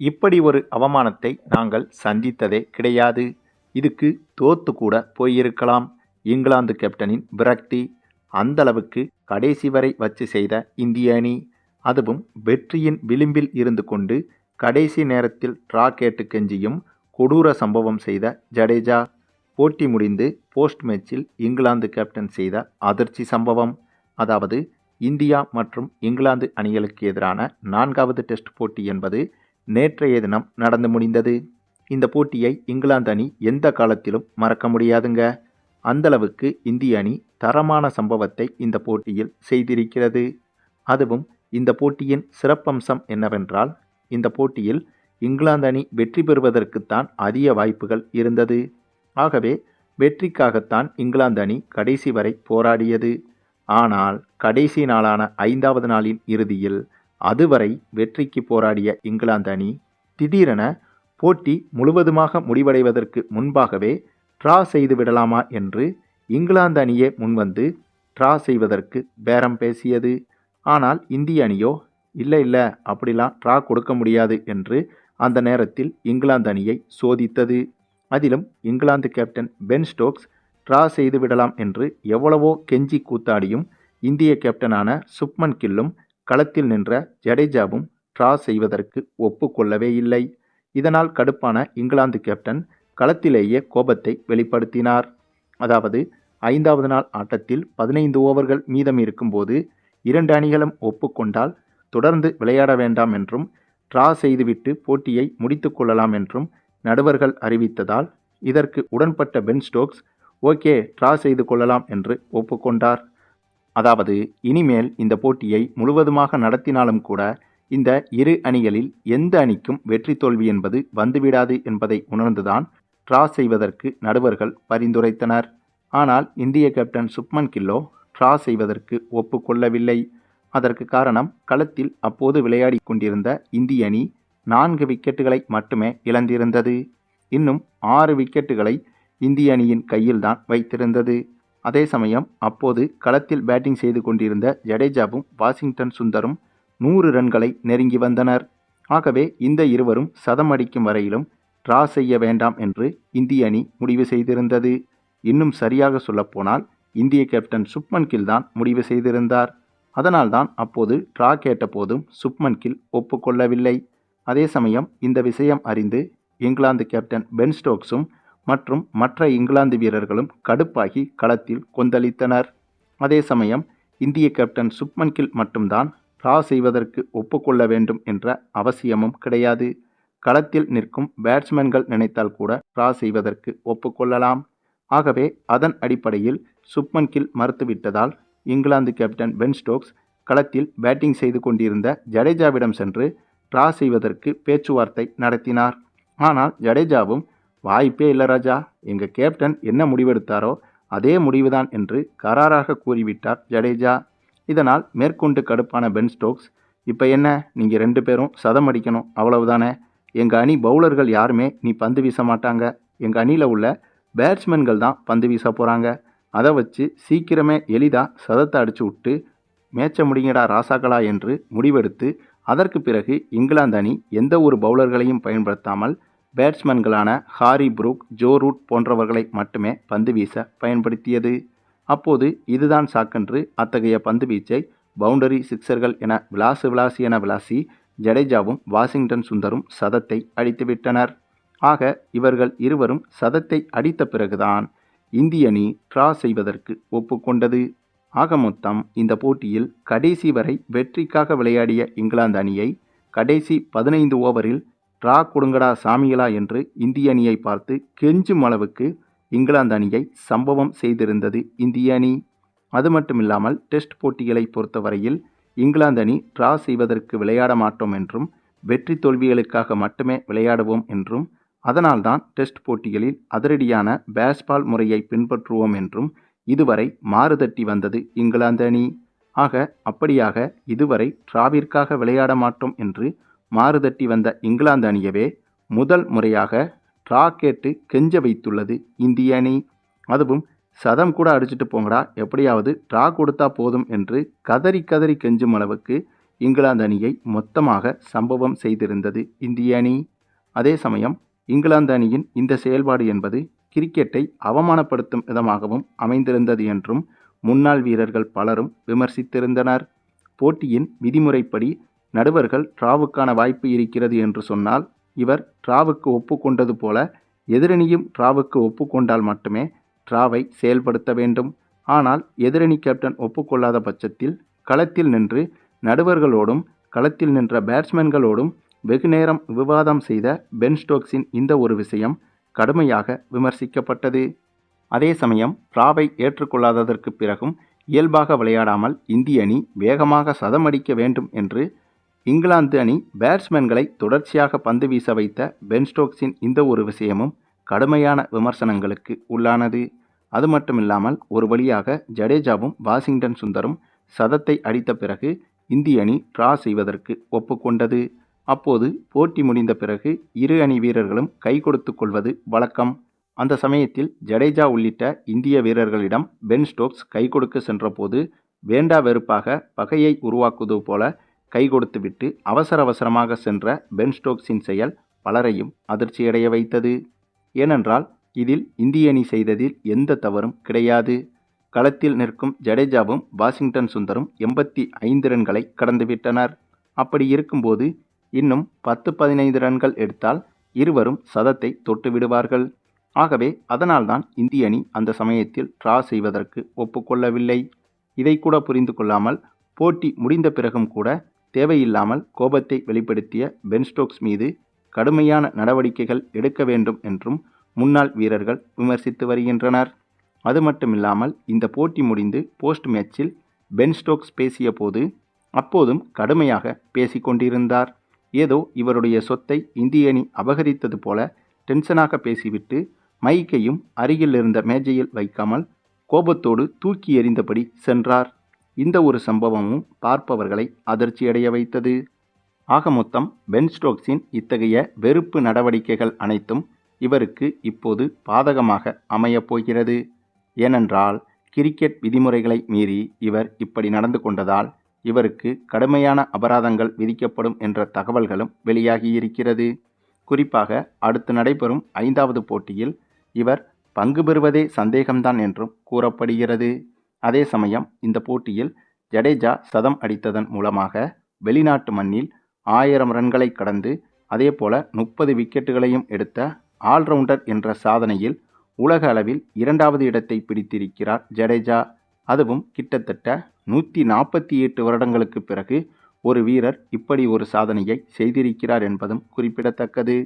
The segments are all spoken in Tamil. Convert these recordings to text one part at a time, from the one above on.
இப்படி ஒரு அவமானத்தை நாங்கள் சந்தித்ததே கிடையாது. இதுக்கு தோத்து கூட போயிருக்கலாம். இங்கிலாந்து கேப்டனின் விரக்தி அந்தளவுக்கு கடைசி வரை வச்சு செய்த இந்திய அணி. அதுவும் வெற்றியின் விளிம்பில் இருந்து கொண்டு கடைசி நேரத்தில் ட்ரா கேட்டு கெஞ்சியும் கொடூர சம்பவம் செய்த ஜடேஜா. போட்டி முடிந்து போஸ்ட் மேட்சில் இங்கிலாந்து கேப்டன் செய்த அதிர்ச்சி சம்பவம். அதாவது இந்தியா மற்றும் இங்கிலாந்து அணிகளுக்கு எதிரான நான்காவது டெஸ்ட் போட்டி என்பது நேற்றைய தினம் நடந்து முடிந்தது. இந்த போட்டியை இங்கிலாந்து அணி எந்த காலத்திலும் மறக்க முடியாதுங்க. அந்தளவுக்கு இந்திய அணி தரமான சம்பவத்தை இந்த போட்டியில் செய்திருக்கிறது. அதுவும் இந்த போட்டியின் சிறப்பம்சம் என்னவென்றால் இந்த போட்டியில் இங்கிலாந்து அணி வெற்றி பெறுவதற்குத்தான் அதிக வாய்ப்புகள் இருந்தது. ஆகவே வெற்றிக்காகத்தான் இங்கிலாந்து அணி கடைசி வரை போராடியது. ஆனால் கடைசி நாளான ஐந்தாவது நாளின் இறுதியில் அதுவரை வெற்றிக்கு போராடிய இங்கிலாந்து அணி திடீரென போட்டி முழுவதுமாக முடிவடைவதற்கு முன்பாகவே ட்ரா செய்து விடலாமா என்று இங்கிலாந்து அணியே முன்வந்து ட்ரா செய்வதற்கு பேரம் பேசியது. ஆனால் இந்திய அணியோ இல்லை இல்லை அப்படிலாம் ட்ரா கொடுக்க முடியாது என்று அந்த நேரத்தில் இங்கிலாந்து அணியை சோதித்தது. அதிலும் இங்கிலாந்து கேப்டன் பென் ஸ்டோக்ஸ் ட்ரா செய்து விடலாம் என்று எவ்வளவோ கெஞ்சி கூத்தாடியும் இந்திய கேப்டனான சுப்மன் கில்லும் களத்தில் நின்ற ஜடேஜாவும் ட்ரா செய்வதற்கு ஒப்புக்கொள்ளவே இல்லை. இதனால் கடுப்பான இங்கிலாந்து கேப்டன் களத்திலேயே கோபத்தை வெளிப்படுத்தினார். அதாவது ஐந்தாவது நாள் ஆட்டத்தில் பதினைந்து ஓவர்கள் மீதம் இருக்கும்போது இரண்டு அணிகளும் ஒப்புக்கொண்டால் தொடர்ந்து விளையாட வேண்டாம் என்றும் ட்ரா செய்துவிட்டு போட்டியை முடித்து கொள்ளலாம் என்றும் நடுவர்கள் அறிவித்ததால் இதற்கு உடன்பட்ட பென் ஸ்டோக்ஸ் ஓகே ட்ரா செய்து கொள்ளலாம் என்று ஒப்புக்கொண்டார். அதாவது இனிமேல் இந்த போட்டியை முழுவதுமாக நடத்தினாலும் கூட இந்த இரு அணிகளில் எந்த அணிக்கும் வெற்றி தோல்வி என்பது வந்துவிடாது என்பதை உணர்ந்துதான் ட்ரா செய்வதற்கு நடுவர்கள் பரிந்துரைத்தனர். ஆனால் இந்திய கேப்டன் சுப்மன் கில்லோ ட்ரா செய்வதற்கு ஒப்புக்கொள்ளவில்லை. அதற்கு காரணம் களத்தில் அப்போது விளையாடி கொண்டிருந்த இந்திய அணி நான்கு விக்கெட்டுகளை மட்டுமே இழந்திருந்தது. இன்னும் ஆறு விக்கெட்டுகளை இந்திய அணியின் கையில்தான் வைத்திருந்தது. அதே சமயம் அப்போது களத்தில் பேட்டிங் செய்து கொண்டிருந்த ஜடேஜாவும் வாஷிங்டன் சுந்தரும் நூறு ரன்களை நெருங்கி வந்தனர். ஆகவே இந்த இருவரும் சதம் அடிக்கும் வரையிலும் ட்ரா செய்ய வேண்டாம் என்று இந்திய அணி முடிவு செய்திருந்தது. இன்னும் சரியாக சொல்லப்போனால் இந்திய கேப்டன் சுப்மன் கில் தான் முடிவு செய்திருந்தார். அதனால்தான் அப்போது ட்ரா கேட்டபோதும் சுப்மன் கில் ஒப்புக்கொள்ளவில்லை. அதே சமயம் இந்த விஷயம் அறிந்து இங்கிலாந்து கேப்டன் பென் ஸ்டோக்ஸும் மற்றும் மற்ற இங்கிலாந்து வீரர்களும் கடுப்பாகி களத்தில் கொந்தளித்தனர். அதே சமயம் இந்திய கேப்டன் சுப்மன் கில் மட்டும்தான் ட்ரா செய்வதற்கு ஒப்புக்கொள்ள வேண்டும் என்ற அவசியமும் கிடையாது. களத்தில் நிற்கும் பேட்ஸ்மேன்கள் நினைத்தால் கூட ட்ரா செய்வதற்கு ஒப்புக்கொள்ளலாம். ஆகவே அதன் அடிப்படையில் சுப்மன் கில் மறுத்துவிட்டதால் இங்கிலாந்து கேப்டன் பென் ஸ்டோக்ஸ் களத்தில் பேட்டிங் செய்து கொண்டிருந்த ஜடேஜாவிடம் சென்று ட்ரா செய்வதற்கு பேச்சுவார்த்தை நடத்தினார். ஆனால் ஜடேஜாவும் வாய்ப்பே இல்லை ராஜா. எங்கள் கேப்டன் என்ன முடிவெடுத்தாரோ அதே முடிவுதான் என்று கராராக கூறிவிட்டார் ஜடேஜா. இதனால் மேற்கொண்டு கடுப்பான பென் ஸ்டோக்ஸ் இப்போ என்ன? நீங்கள் ரெண்டு பேரும் சதம் அடிக்கணும். அவ்வளவுதானே? எங்கள் அணி பவுலர்கள் யாருமே நீ பந்து வீச மாட்டாங்க. எங்கள் அணியில் உள்ள பேட்ஸ்மேன்கள் தான் பந்து வீச போகிறாங்க அதை வச்சு சீக்கிரமே எளிதாக சதத்தை அடிச்சு விட்டு மேட்ச முடிங்கடா ராசாக்களா என்று முடிவெடுத்து அதற்கு பிறகு இங்கிலாந்து அணி எந்த ஒரு பவுலர்களையும் பயன்படுத்தாமல் பேட்ஸ்மேன்களான ஹாரி புரூக் ஜோ ரூட் போன்றவர்களை மட்டுமே பந்து வீச பயன்படுத்தியது. அப்போது இதுதான் சாக்கென்று அத்தகைய பந்து வீச்சை பவுண்டரி சிக்சர்கள் என விளாசு விளாசி என விளாசி ஜடேஜாவும் வாஷிங்டன் சுந்தரும் சதத்தை அடித்துவிட்டனர். ஆக இவர்கள் இருவரும் சதத்தை அடித்த பிறகுதான் இந்திய அணி ட்ரா செய்வதற்கு ஒப்புக்கொண்டது. ஆக மொத்தம் இந்த போட்டியில் கடைசி வரை வெற்றிக்காக விளையாடிய இங்கிலாந்து அணியை கடைசி பதினைந்து ஓவரில் ட்ரா கொடுங்கடா சாமிகளா என்று இந்திய அணியை பார்த்து கெஞ்சும் அளவுக்கு இங்கிலாந்து அணியை சம்பவம் செய்திருந்தது இந்திய அணி. அது மட்டுமில்லாமல் டெஸ்ட் போட்டிகளை பொறுத்தவரையில் இங்கிலாந்து அணி ட்ரா செய்வதற்கு விளையாட மாட்டோம் என்றும் வெற்றி தோல்விகளுக்காக மட்டுமே விளையாடுவோம் என்றும் அதனால்தான் டெஸ்ட் போட்டிகளில் அதிரடியான பேஸ்பால் முறையை பின்பற்றுவோம் என்றும் இதுவரை மாறுதட்டி வந்தது இங்கிலாந்து அணி. ஆக அப்படியாக இதுவரை ட்ராவிற்காக விளையாட மாட்டோம் என்று மாறுதட்டி வந்த இங்கிலாந்து அணியவே முதல் முறையாக ட்ரா கேட்டு கெஞ்ச வைத்துள்ளது இந்திய அணி. அதுவும் சதம் கூட அடிச்சுட்டு போங்கடா எப்படியாவது ட்ரா கொடுத்தா போதும் என்று கதறி கதறி கெஞ்சும் அளவுக்கு இங்கிலாந்து அணியை மொத்தமாக சம்பவம் செய்திருந்தது இந்திய அணி. அதே சமயம் இங்கிலாந்து அணியின் இந்த செயல்பாடு என்பது கிரிக்கெட்டை அவமானப்படுத்தும் விதமாகவும் அமைந்திருந்தது என்றும் முன்னாள் வீரர்கள் பலரும் விமர்சித்திருந்தனர். போட்டியின் விதிமுறைப்படி நடுவர்கள் டிராவுக்கான வாய்ப்பு இருக்கிறது என்று சொன்னால் இவர் டிராவுக்கு ஒப்புக்கொண்டது போல எதிரணியும் டிராவுக்கு ஒப்புக்கொண்டால் மட்டுமே டிராவை செயல்படுத்த வேண்டும். ஆனால் எதிரணி கேப்டன் ஒப்புக்கொள்ளாத பட்சத்தில் களத்தில் நின்று நடுவர்களோடும் களத்தில் நின்ற பேட்ஸ்மேன்களோடும் வெகுநேரம் விவாதம் செய்த பென் ஸ்டோக்ஸின் இந்த ஒரு விஷயம் கடுமையாக விமர்சிக்கப்பட்டது. அதே சமயம் டிராவை ஏற்றுக்கொள்ளாததற்கு பிறகும் இயல்பாக விளையாடாமல் இந்திய அணி வேகமாக சதமடிக்க வேண்டும் என்று இங்கிலாந்து அணி பேட்ஸ்மேன்களை தொடர்ச்சியாக பந்து வீச வைத்த பென் ஸ்டோக்ஸின் இந்த ஒரு விஷயமும் கடுமையான விமர்சனங்களுக்கு உள்ளானது. அது மட்டுமில்லாமல் ஒரு வழியாக ஜடேஜாவும் வாஷிங்டன் சுந்தரும் சதத்தை அடித்த பிறகு இந்திய அணி டிரா செய்வதற்கு ஒப்புக்கொண்டது. அப்போது போட்டி முடிந்த பிறகு இரு அணி வீரர்களும் கை கொடுத்து கொள்வது வழக்கம். அந்த சமயத்தில் ஜடேஜா உள்ளிட்ட இந்திய வீரர்களிடம் பென் ஸ்டோக்ஸ் கை கொடுக்க சென்றபோது வேண்டா வெறுப்பாக பகையை உருவாக்குவது போல கை கொடுத்துவிட்டு அவசர அவசரமாக சென்ற பென் ஸ்டோக்ஸின் செயல் பலரையும் அதிர்ச்சியடைய வைத்தது. ஏனென்றால் இதில் இந்திய அணி செய்ததில் எந்த தவறும் கிடையாது. களத்தில் நிற்கும் ஜடேஜாவும் வாஷிங்டன் சுந்தரும் எண்பத்தி ஐந்து ரன்களை கடந்துவிட்டனர் அப்படி இருக்கும்போது இன்னும் பத்து பதினைந்து ரன்கள் எடுத்தால் இருவரும் சதத்தை தொட்டு விடுவார்கள். ஆகவே அதனால்தான் இந்திய அணி அந்த சமயத்தில் டிரா செய்வதற்கு ஒப்புக்கொள்ளவில்லை. இதை கூட புரிந்து கொள்ளாமல் போட்டி முடிந்த பிறகும் கூட தேவையில்லாமல் கோபத்தை வெளிப்படுத்திய பென் ஸ்டோக்ஸ் மீது கடுமையான நடவடிக்கைகள் எடுக்க வேண்டும் என்றும் முன்னாள் வீரர்கள் விமர்சித்து வருகின்றனர். அது மட்டுமில்லாமல் இந்த போட்டி முடிந்து போஸ்ட் மேட்சில் பென் ஸ்டோக்ஸ் பேசிய போது அப்போதும் கடுமையாக பேசிக்கொண்டிருந்தார் ஏதோ இவருடைய சொத்தை இந்திய அணி அபகரித்தது போல டென்ஷனாக பேசிவிட்டு மைக்கையும் அருகில் இருந்த மேஜையில் வைக்காமல் கோபத்தோடு தூக்கி எறிந்தபடி சென்றார். இந்த ஒரு சம்பவமும் பார்ப்பவர்களை அதிர்ச்சியடைய வைத்தது. ஆக மொத்தம் பென் ஸ்டோக்ஸின் இத்தகைய வெறுப்பு நடவடிக்கைகள் அனைத்தும் இவருக்கு இப்போது பாதகமாக அமையப் போகிறது. ஏனென்றால் கிரிக்கெட் விதிமுறைகளை மீறி இவர் இப்படி நடந்து கொண்டதால் இவருக்கு கடுமையான அபராதங்கள் விதிக்கப்படும் என்ற தகவல்களும் வெளியாகியிருக்கிறது. குறிப்பாக அடுத்து நடைபெறும் ஐந்தாவது போட்டியில் இவர் பங்கு பெறுவதே சந்தேகம்தான் என்றும் கூறப்படுகிறது. அதே சமயம் இந்த போட்டியில் ஜடேஜா சதம் அடித்ததன் மூலமாக வெளிநாட்டு மண்ணில் ஆயிரம் ரன்களை கடந்து அதேபோல முப்பது விக்கெட்டுகளையும் எடுத்த ஆல்ரவுண்டர் என்ற சாதனையில் உலக அளவில் இரண்டாவது இடத்தை பிடித்திருக்கிறார் ஜடேஜா. அதுவும் கிட்டத்தட்ட நூற்றி நாற்பத்தி எட்டு வருடங்களுக்கு பிறகு ஒரு வீரர் இப்படி ஒரு சாதனையை செய்திருக்கிறார் என்பதும் குறிப்பிடத்தக்கது.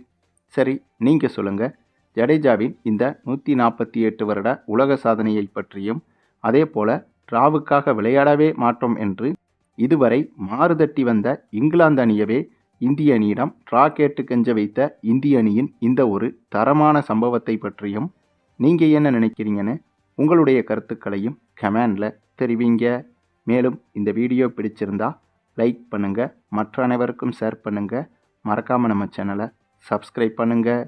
சரி நீங்கள் சொல்லுங்கள் ஜடேஜாவின் இந்த நூற்றி நாற்பத்தி எட்டு வருட உலக சாதனையை பற்றியும் அதே போல டிராவுக்காக விளையாடவே மாட்டோம் என்று இதுவரை மாறுதட்டி வந்த இங்கிலாந்து அணியவே இந்திய அணியிடம் டிரா கேட்டு கெஞ்ச வைத்த இந்திய அணியின் இந்த ஒரு தரமான சம்பவத்தை பற்றியும் நீங்கள் என்ன நினைக்கிறீங்கன்னு உங்களுடைய கருத்துக்களையும் கமெண்டில் தெரிவிங்க. மேலும் இந்த வீடியோ பிடிச்சிருந்தா லைக் பண்ணுங்கள் மற்ற அனைவருக்கும் ஷேர் பண்ணுங்கள் மறக்காமல் நம்ம சேனலை சப்ஸ்கிரைப் பண்ணுங்கள்